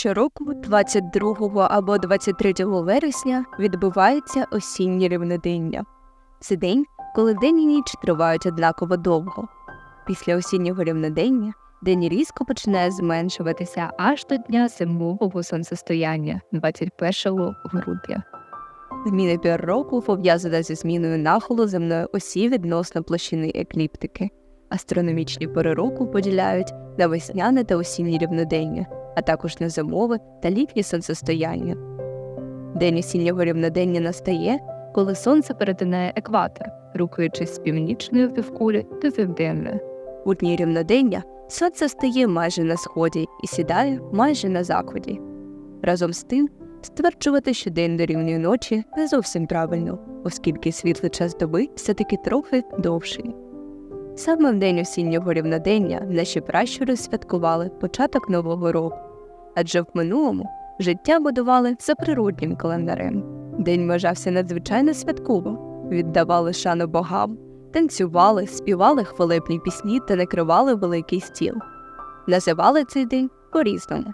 Щороку, 22 або 23 вересня, відбувається осіннє рівнодення. Це день, коли день і ніч тривають однаково довго. Після осіннього рівнодення день різко починає зменшуватися аж до дня зимового сонцестояння 21 грудня. Зміна пір року пов'язана зі зміною нахилу земної осі відносно площини екліптики. Астрономічні пори року поділяють на весняне та осіннє рівнодення, а також на зимове та літнє сонцестояння. День осіннього рівнодення настає, коли сонце перетинає екватор, рухаючись з північної півкулі до південної. У дні рівнодення сонце стає майже на сході і сідає майже на заході. Разом з тим, стверджувати, що день дорівнює ночі не зовсім правильно, оскільки світлий час доби все-таки трохи довший. Саме в день осіннього рівнодення наші пращури святкували початок Нового року, адже в минулому життя будували за природнім календарем. День вважався надзвичайно святково, віддавали шану богам, танцювали, співали хвалебні пісні та накривали великий стіл. Називали цей день по-різному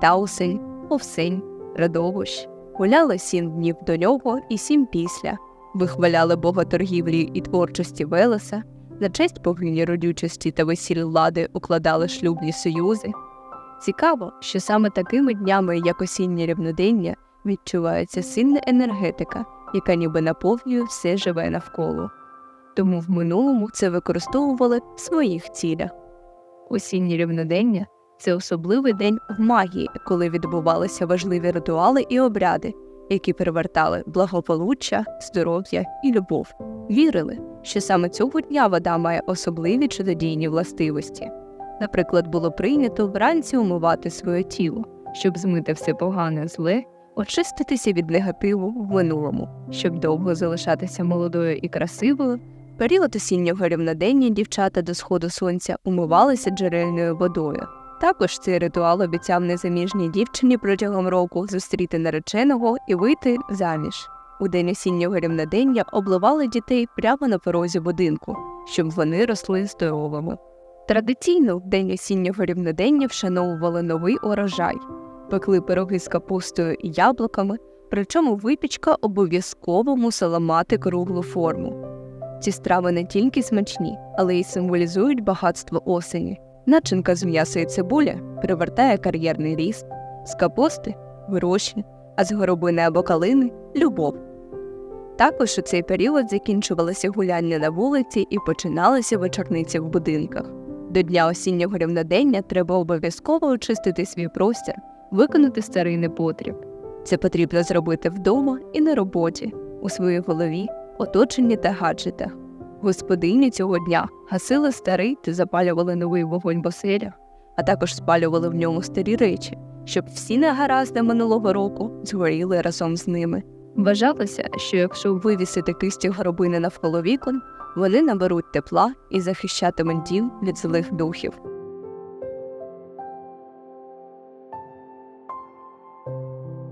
таусень, овсень, радовощ. Гуляли сім днів до нього і сім після, вихваляли бога торгівлі і творчості Велеса, на честь богині родючості та весіль лади укладали шлюбні союзи. Цікаво, що саме такими днями, як осіннє рівнодення, відчувається сильна енергетика, яка ніби наповнює все живе навколо. Тому в минулому це використовували в своїх цілях. Осіннє рівнодення це особливий день в магії, коли відбувалися важливі ритуали і обряди, які привертали благополуччя, здоров'я і любов. Вірили, що саме цього дня вода має особливі чудодійні властивості. Наприклад, було прийнято вранці умивати своє тіло, щоб змити все погане зле, очиститися від негативу в минулому, щоб довго залишатися молодою і красивою. Період осіннього рівнодення дівчата до сходу сонця умивалися джерельною водою. Також цей ритуал обіцяв незаміжній дівчині протягом року зустріти нареченого і вийти заміж. У день осіннього рівнодення обливали дітей прямо на порозі будинку, щоб вони росли здоровими. Традиційно в день осіннього рівнодення вшановували новий урожай, пекли пироги з капустою і яблуками, причому випічка обов'язково мусила мати круглу форму. Ці страви не тільки смачні, але й символізують багатство осені. Начинка з м'яса і цибуля привертає кар'єрний ріст, з капусти гроші, а з горобини або калини любов. Також у цей період закінчувалися гуляння на вулиці і починалися вечорниці в будинках. До дня осіннього рівнодення треба обов'язково очистити свій простір, виконати старий непотріб. Це потрібно зробити вдома і на роботі, у своїй голові, оточенні та гаджетах. Господині цього дня гасили старий та запалювали новий вогонь в оселях, а також спалювали в ньому старі речі, щоб всі негаразди минулого року згоріли разом з ними. Вважалося, що якщо вивісити кисті горобини навколо вікон, вони наберуть тепла і захищатимуть дім від злих духів.